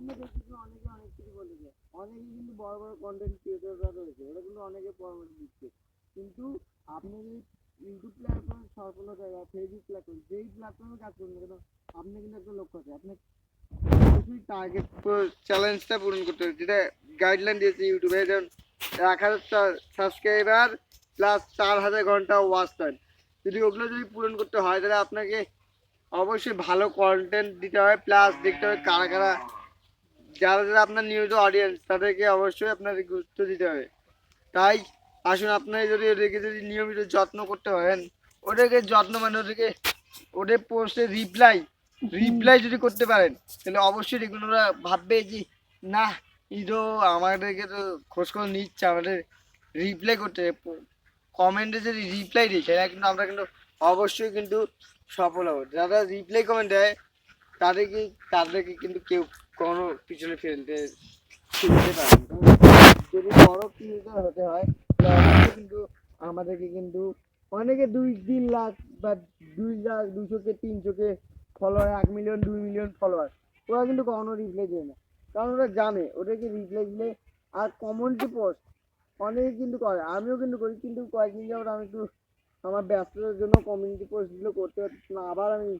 আপনি দেখতেছেন অনেকে অনেক কিছু বলেছে অনেকে কিন্তু বড় বড় কন্টেন্ট ক্রিয়েটররা রয়েছে, ওরা কিন্তু অনেকে পরামর্শ দিচ্ছে। কিন্তু আপনি যদি ইউটিউব প্ল্যাটফর্মে সফলতা বা ফেসবুক প্ল্যাটফর্ম যেই প্ল্যাটফর্মে কাজ করুন কেন, আপনি কিন্তু একটা লক্ষ্য আছে, আপনি অবশ্যই টার্গেট চ্যালেঞ্জটা পূরণ করতে হবে, যেটা গাইডলাইন দিয়েছে ইউটিউবে যেমন এক হাজার সাবস্ক্রাইবার প্লাস চার হাজার ঘণ্টা ওয়াচ টাইম যদি ওগুলো যদি পূরণ করতে হয়, তাহলে আপনাকে অবশ্যই ভালো কন্টেন্ট দিতে হয় প্লাস দেখতে হবে কারা কারা যারা যারা আপনার নিয়মিত অডিয়েন্স তাদেরকে অবশ্যই আপনাদের গুরুত্ব দিতে হবে। তাই আসুন আপনার যদি ওদেরকে যদি নিয়মিত যত্ন করতে পারেন, ওদেরকে যত্ন মানে ওদেরকে, ওদের পোস্টে রিপ্লাই রিপ্লাই যদি করতে পারেন, তাহলে অবশ্যই দেখবেন ওরা ভাববে যে, না তো আমাদেরকে তো খোঁজ খবর নিচ্ছে, আমাদের রিপ্লাই করতে কমেন্টে যদি রিপ্লাই দিই সেটা কিন্তু আমরা কিন্তু অবশ্যই কিন্তু সফল হব। যারা রিপ্লাই কমেন্ট দেয়, তাদেরকে তাদেরকে কিন্তু কেউ কোনো পিছনে ফেলতে ফেলতে যদি বড় ক্রিয়েটার হতে হয় কিন্তু, আমাদেরকে কিন্তু অনেকে দুই, তিন লাখ বা দুই লাখ দুশোকে, তিনশোকে ফলোয়ার এক মিলিয়ন দুই মিলিয়ন ফলোয়ার ওরা কিন্তু কখনো রিপ্লাই দেয় না। কারণ ওরা জানে, ওদেরকে রিপ্লাই দিলে আর কমেন্টে পোস্ট অনেকে কিন্তু করে, আমিও কিন্তু করি, কিন্তু কয়েকদিন যাবত আমি একটু আমার ব্যস্ততার জন্য কমিউনিটি পোস্টগুলো করতে পারছি না। আবার আমি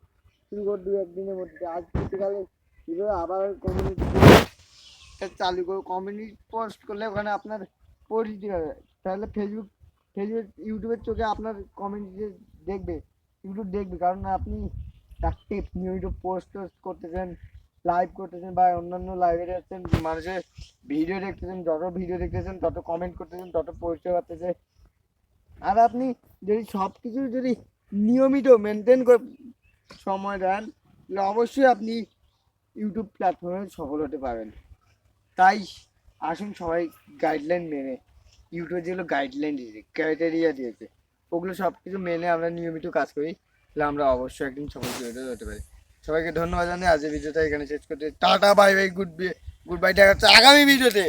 শুরু করে দু একদিনের মধ্যে। আজ শীতকালে করে আবার কমিউনিটি চালু করব। কমিউনিটি পোস্ট করলে ওখানে আপনার পরিচিতি হবে। তাহলে ফেসবুক ফেসবুক ইউটিউবের চোখে আপনার কমিউনিটি দেখবে। ইউটিউব দেখবে, কারণ আপনি অ্যাক্টিভ নিয়মিত পোস্ট টোস্ট করতেছেন লাইভ করতেছেন বা অন্যান্য লাইভে যাচ্ছেন মানুষের ভিডিও দেখতেছেন, যত ভিডিও দেখতেছেন, তত কমেন্ট করতেছেন, তত পরিচয় পাচ্ছে আর আপনি যদি সব কিছু যদি নিয়মিত মেনটেন করে সময় দেন, তাহলে অবশ্যই আপনি ইউটিউব প্ল্যাটফর্মে সফল হতে পারবেন। তাই আসুন সবাই গাইডলাইন মেনে। ইউটিউবে যেগুলো গাইডলাইন দিয়েছে ক্রাইটেরিয়া দিয়েছে, ওগুলো সব কিছু মেনে আমরা নিয়মিত কাজ করি। তাহলে আমরা অবশ্যই একদিন সফল হতে পারি। সবাইকে ধন্যবাদ জানাই। আজকের ভিডিওটা এখানে শেষ করতে tata bye bye good good bye দেখা হচ্ছে আগামী ভিডিওতে